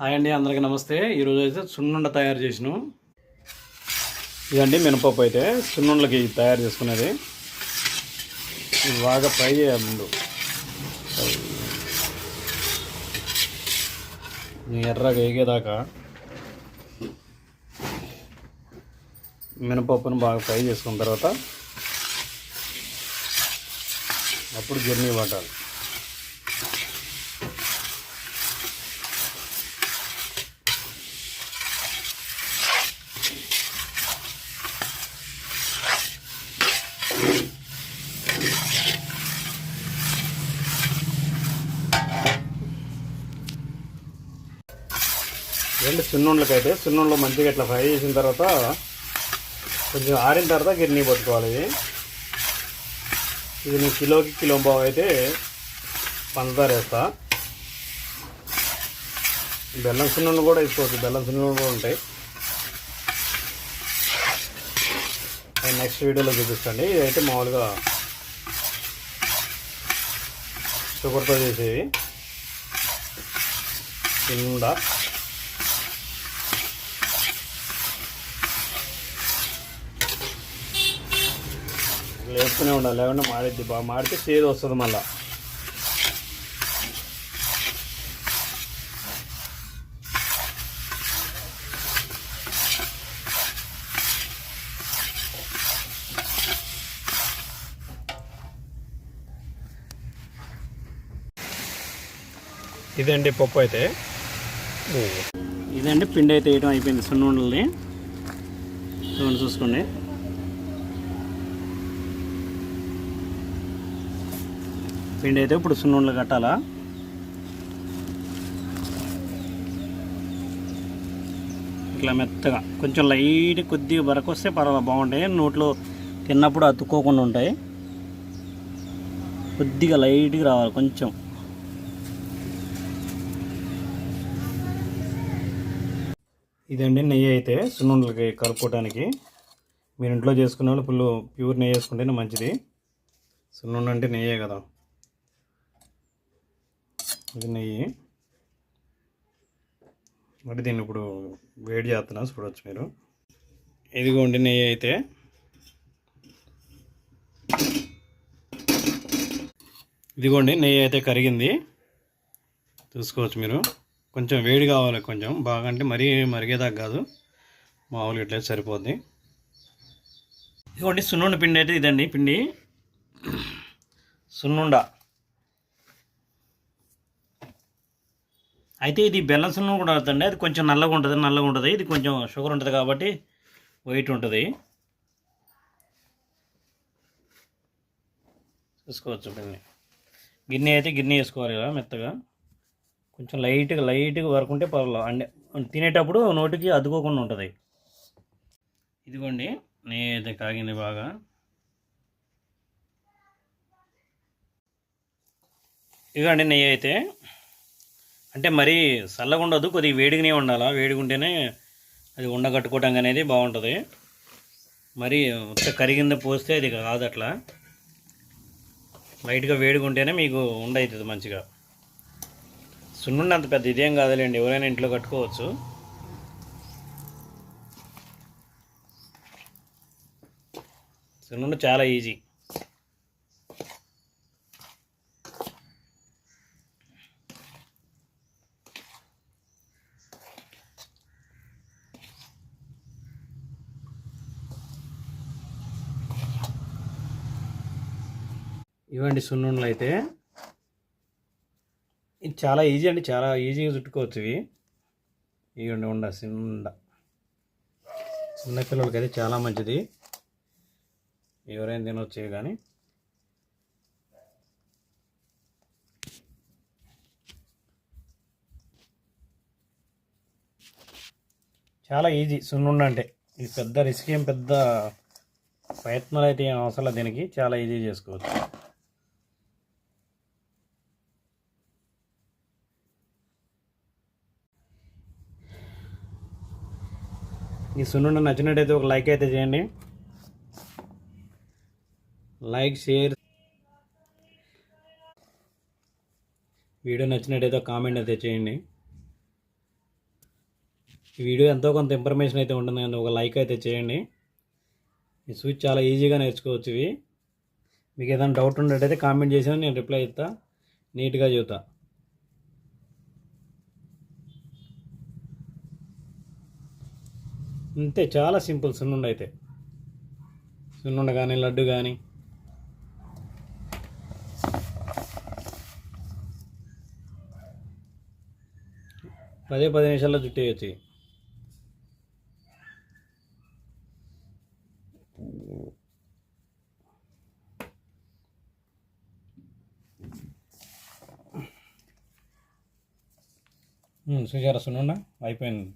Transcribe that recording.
Hi అండి అందరికీ నమస్తే. ఈరోజు అయితే సున్నుండ తయారు చేసినాం. ఇదండి మినపప్పు అయితే. సున్నుండలకి తయారు చేసుకునేది. ఇది బాగా ఫ్రై చేయాలి ముందు. ఎర్రగా వేగేదాకా మినపప్పును బాగా ఫ్రై చేసుకున్న తర్వాత అప్పుడు జర్నీ పట్టాలి రెండు సున్నుండ్లకైతే సున్నుండ్లు మంచిగా ఇట్లా ఫ్రై చేసిన తర్వాత కొంచెం ఆరిన తర్వాత గిర్నీ పట్టుకోవాలి. ఇది ఇది నేను కిలోకి కిలో బావు అయితే పంచదార వేస్తా. బెల్లం సున్నుండ్లు కూడా వేసుకోవచ్చు బెల్లం సున్నుండ్లు కూడా ఉంటాయి. నెక్స్ట్ వీడియోలో చూపిస్తాండి. ఇదైతే మామూలుగా షుగర్తో చేసేవి కింద లేపుతూనే ఉండాలి. లేకుంటే మారేద్ది బాగా మారితే చేదు వస్తుంది మళ్ళా. ఇదండి పప్పు అయితే. ఇదండి పిండి అయితే వేయడం అయిపోయింది. సున్నుండల్ని. చూసుకోండి. పిండి అయితే ఇప్పుడు సున్నుండలు కట్టాలా? ఇట్లా మెత్తగా కొంచెం లైట్ కొద్దిగా వరకు వస్తే పర్వాలేదు బాగుంటాయి. నోట్లో తిన్నప్పుడు అతుక్కోకుండా ఉంటాయి. కొద్దిగా లైట్గా రావాలి కొంచెం. ఇదండి నెయ్యి అయితే సున్నుండలకి కలుపుకోవడానికి మీరు ఇంట్లో చేసుకున్న వాళ్ళు ఫుల్ ప్యూర్ నెయ్యి వేసుకుంటేనే మంచిది. సున్నుండ అంటే నెయ్యే కదా. ఇది నెయ్యి మరి దీన్ని ఇప్పుడు వేడి చేస్తున్నా చూడవచ్చు మీరు. ఇదిగోండి నెయ్యి అయితే. ఇదిగోండి నెయ్యి అయితే కరిగింది. చూసుకోవచ్చు మీరు. కొంచెం వేడి కావాలి కొంచెం. బాగా అంటే మరీ మరిగేదాకా కాదు. మామూలుగా ఇట్లా సరిపోద్ది. ఇదిగోండి సున్నుండ పిండి అయితే ఇదండి పిండి. సున్నుండ. అయితే ఇది బెల్లం సున్నం కూడా అవుతుంది అది కొంచెం నల్లగా ఉంటుంది నల్లగా ఉంటుంది. ఇది కొంచెం షుగర్ ఉంటుంది కాబట్టి వైట్ ఉంటుంది. చూసుకోవచ్చు గిన్నె గిన్నె అయితే గిన్నె వేసుకోవాలి ఇలా మెత్తగా. కొంచెం లైట్గా లైట్గా వరకుంటే పర్వాలేదు. అంటే తినేటప్పుడు నోటికి అద్దుకోకుండా ఉంటుంది. ఇదిగోండి నెయ్యి అయితే కాగింది బాగా. ఇదిగోండి నెయ్యి అయితే. అంటే మరీ చల్లగా ఉండదు కొద్దిగా వేడిగానే ఉండాలా? వేడిగా ఉంటేనే అది ఉండగట్టుకోవటం అనేది బాగుంటుంది. మరి మొత్తం కరిగింద పోస్తే అది కాదు అట్లా. లైట్గా వేడిగా ఉంటేనే మీకు ఉండవుతుంది మంచిగా. సున్నుండి అంత పెద్ద ఇదేం కాదులేండి ఎవరైనా ఇంట్లో కట్టుకోవచ్చు. సున్నుండి చాలా ఈజీ. ఇవ్వండి సున్నుండలు అయితే. ఇది చాలా ఈజీ అండి చాలా ఈజీగా చుట్టుకోవచ్చు ఇవి. ఇవ్వండి ఉండ చిన్న చిన్నపిల్లలకి అయితే చాలా మంచిది. ఎవరైనా తినొచ్చేవి కానీ. చాలా ఈజీ సున్నుండ అంటే. ఇది పెద్ద రిస్క్ ఏం పెద్ద ప్రయత్నాలు అయితే ఏం అవసరం దీనికి. చాలా ఈజీ చేసుకోవచ్చు. ఈ సున్నుండ నచ్చినట్టయితే ఒక లైక్ అయితే చేయండి. Like share. వీడియో నచ్చినట్టయితే కామెంట్ అయితే చేయండి. ఈ వీడియో ఎంతో కొంత ఇన్ఫర్మేషన్ అయితే ఉంటుంది కానీ ఒక లైక్ అయితే చేయండి. ఈ స్విచ్ చాలా ఈజీగా నేర్చుకోవచ్చు ఇవి. మీకు ఏదైనా డౌట్ ఉన్నట్టయితే కామెంట్ చేసినా నేను రిప్లై ఇస్తా. నీట్గా చెబుతా అంతే చాలా సింపుల్ సున్నుండ అయితే. సున్నుండ కానీ లడ్డు కానీ పదే పది నిమిషాల్లో చుట్టేయచ్చు. చూసారా సున్నుండ? అయిపోయింది.